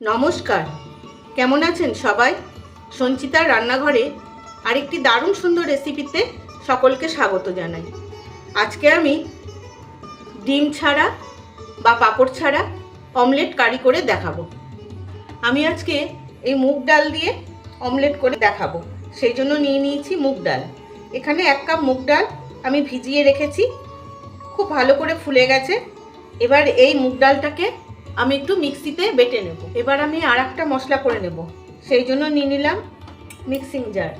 নমস্কার। কেমন আছেন সবাই? সঞ্চিতার রান্নাঘরে আরেকটি দারুণ সুন্দর রেসিপিতে সকলকে স্বাগত জানাই। আজকে আমি ডিম ছাড়া বা পাঁপড় ছাড়া অমলেট কারি করে দেখাবো। আমি আজকে এই মুগ ডাল দিয়ে অমলেট করে দেখাবো। সেই জন্য নিয়ে নিয়েছি মুগ ডাল। এখানে এক কাপ মুগ ডাল আমি ভিজিয়ে রেখেছি। খুব ভালো করে ফুলে গেছে। এবার এই মুগ ডালটাকে আমি একটু মিক্সিতে বেটে নেব। এবার আমি আর একটা মশলা করে নেব। সেই জন্য নিয়ে নিলাম মিক্সিং জার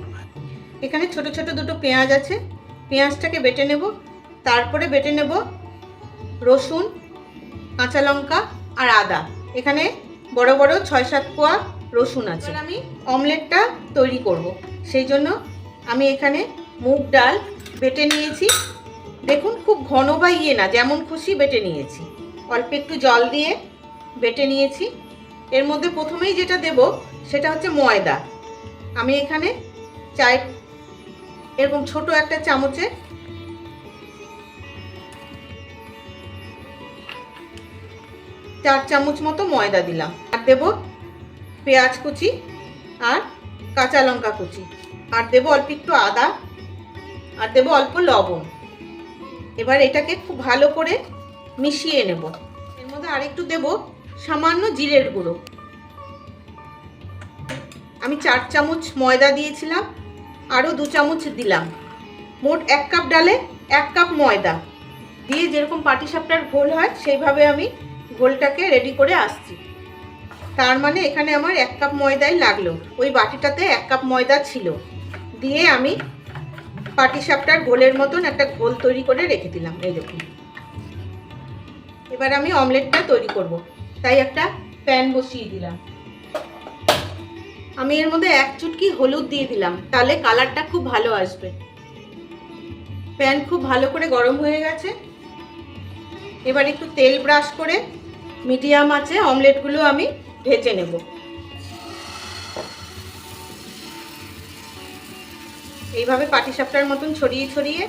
এখানে ছোট ছোট দুটো পেঁয়াজ আছে। পেঁয়াজটাকে বেটে নেব। তারপরে বেটে নেব রসুন কাঁচা লঙ্কা আর আদা। এখানে বড় বড় ছয় সাত কোয়া রসুন আছে। আমি অমলেটটা তৈরি করব। সেই জন্য আমি এখানে মুগ ডাল বেটে নিয়েছি। দেখুন খুব ঘন বা ইয়ে না যেমন খুশি বেটে নিয়েছি। অল্প একটু জল দিয়ে বেটে নিয়েছি। এর মধ্যে প্রথমেই যেটা দেব সেটা হচ্ছে ময়দা। আমি এখানে চায় এরকম ছোট একটা চামচে চার চামচ মতো ময়দা দিলাম। আর দেব পেঁয়াজ কুচি আর কাঁচা লঙ্কা কুচি। আর দেব অল্প একটু আদা, আর দেব অল্প লবণ। এবার এটাকে খুব ভালো করে মিশিয়ে নেব। এর মধ্যে আরেকটু দেব সামান্য জিরের গুঁড়ো। আমি চার চামচ ময়দা দিয়েছিলাম, আরও দু চামচ দিলাম। মোট এক কাপ ডালে এক কাপ ময়দা। দিয়ে যেরকম পাটিসাপটার ঘোল হয়, সেইভাবে আমি ঘোলটাকে রেডি করে আসছি। তার মানে এখানে আমার এক কাপ ময়দাই লাগল। ওই বাটিটাতে এক কাপ ময়দা ছিল। দিয়ে আমি পাটিসাপটার ঘোলের মতন একটা ঘোল তৈরি করে রেখে দিলাম, এই দেখুন। এবার আমি অমলেটটা তৈরি করব। তাই একটা প্যান বসিয়ে দিলাম। আমি এর মধ্যে এক চুটকি হলুদ দিয়ে দিলাম, তাহলে কালারটা খুব ভালো আসবে। প্যান খুব ভালো করে গরম হয়ে গেছে। এবার একটু তেল ব্রাশ করে মিডিয়াম আছে অমলেটগুলো আমি ভেজে নেব। এইভাবে পাটিসাপটার মতন ছড়িয়ে ছড়িয়ে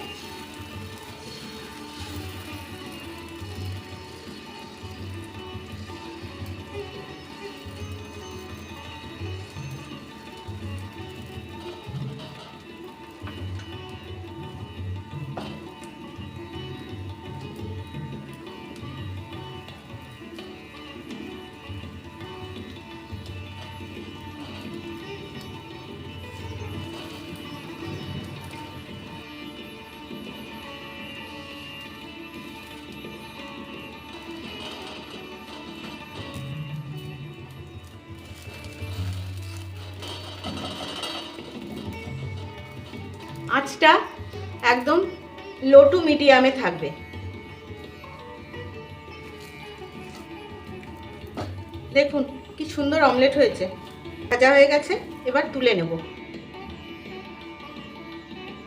আঁচটা একদম লো টু মিডিয়ামে থাকবে। দেখুন কি সুন্দর অমলেট হয়েছে। ভাজা হয়ে গেছে, এবার তুলে নেব।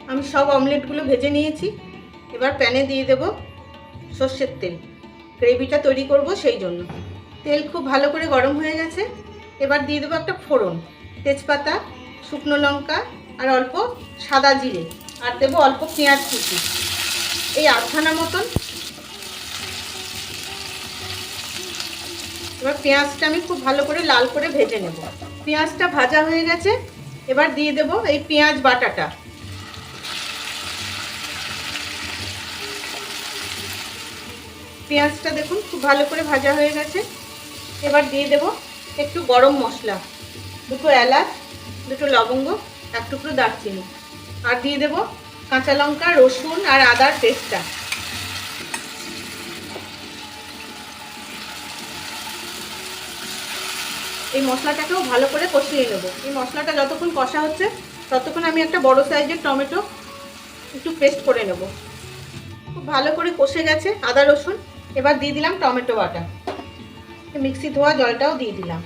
আমি সব অমলেটগুলো ভেজে নিয়েছি, এবার প্যানে দিয়ে দেব সর্ষের তেল। গ্রেভিটা তৈরি করব সেই জন্য। তেল খুব ভালো করে গরম হয়ে গেছে, এবার দিয়ে দেবো একটা ফোড়ন। তেজপাতা, শুকনো লঙ্কা আর অল্প সাদা জিরে। আর দেবো অল্প পেঁয়াজ কুচি। এই আধখানা মতন। এবার পেঁয়াজটা আমি খুব ভালো করে লাল করে ভেজে নেব। পেঁয়াজটা ভাজা হয়ে গেছে। এবার দিয়ে দেব এই পেঁয়াজ বাটাটা। পেঁয়াজটা দেখুন খুব ভালো করে ভাজা হয়ে গেছে। এবার দিয়ে দেব একটু গরম মশলা। দুটো এলাচ, দুটো লবঙ্গ এক টুকরো দারচিনি। আর দিয়ে দেব কাঁচা লঙ্কা, রসুন আর আদার পেস্টটা। এই মশলাটাকেও ভালো করে কষিয়ে নেব। এই মশলাটা যতক্ষণ কষা হচ্ছে, ততক্ষণ আমি একটা বড় সাইজের টমেটো একটু পেস্ট করে নেব। খুব ভালো করে কষে গেছে আদা, রসুন। এবার দিয়ে দিলাম টমেটো বাটা। মিক্সি ধোয়া জলটাও দিয়ে দিলাম।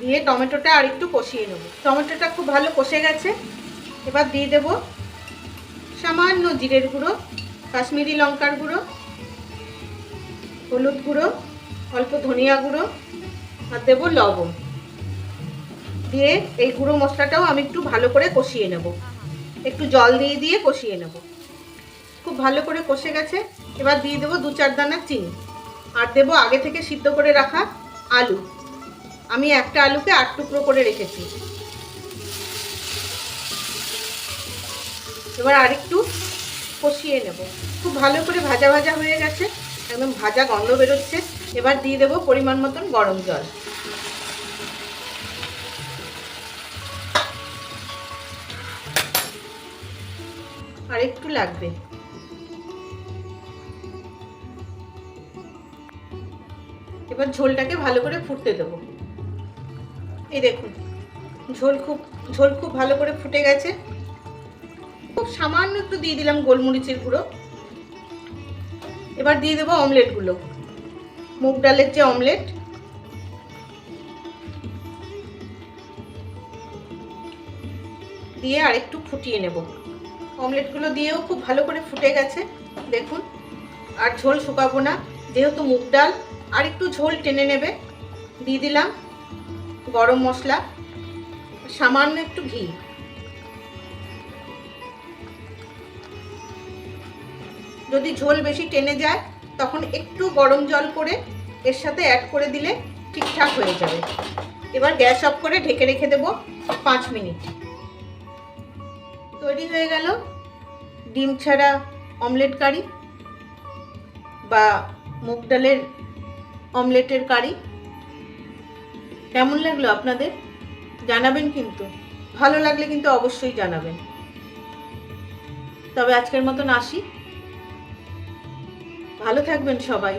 দিয়ে টমেটোটা আর একটু কষিয়ে নেব। টমেটোটা খুব ভালো কষে গেছে। এবার দিয়ে দেব সামান্য জিরের গুঁড়ো, কাশ্মীরি লঙ্কার গুঁড়ো, হলুদ গুঁড়ো, অল্প ধনিয়া গুঁড়ো আর দেবো লবণ। দিয়ে এই গুঁড়ো মশলাটাও আমি একটু ভালো করে কষিয়ে নেব। একটু জল দিয়ে দিয়ে কষিয়ে নেব। খুব ভালো করে কষে গেছে। এবার দিয়ে দেবো দু চার দানা চিনি। আর দেবো আগে থেকে সিদ্ধ করে রাখা আলু। আমি একটা আলুকে আট টুকরো করে রেখেছি। এবার আরেকটু কষিয়ে নেব। খুব ভালো করে ভাজা ভাজা হয়ে গেছে, একদম ভাজা গন্ধ বেরোচ্ছে। এবার দিয়ে দেবো পরিমাণ মতন গরম জল। আর একটু লাগবে। এবার ঝোলটাকে ভালো করে ফুটতে দেবো। এই দেখুন, ঝোল খুব ঝোল খুব ভালো করে ফুটে গেছে। খুব সামান্য একটু দিয়ে দিলাম গোলমরিচের গুঁড়ো। এবার দিয়ে দেবো অমলেটগুলো। মুগ ডালের যে অমলেট, দিয়ে আরেকটু ফুটিয়ে নেব। অমলেটগুলো দিয়েও খুব ভালো করে ফুটে গেছে, দেখুন। আর ঝোল শুকাবো না, যেহেতু মুগ ডাল আর একটু ঝোল টেনে নেবে। দিয়ে দিলাম গরম মশলা, সামান্য একটু ঘি। যদি ঝোল বেশি টেনে যায়, তখন একটু গরম জল করে এর সাথে অ্যাড করে দিলে ঠিকঠাক হয়ে যাবে। এবার গ্যাস অফ করে ঢেকে রেখে দেবো পাঁচ মিনিট। তৈরি হয়ে গেল ডিম ছাড়া অমলেট কারি বা মুগ ডালের অমলেটের কারি। কেমন লাগল আপনাদের? জানাবেন কিন্তু। ভালো লাগলে কিন্তু অবশ্যই জানাবেন। তবে আজকের মতন আসি। ভালো থাকবেন সবাই।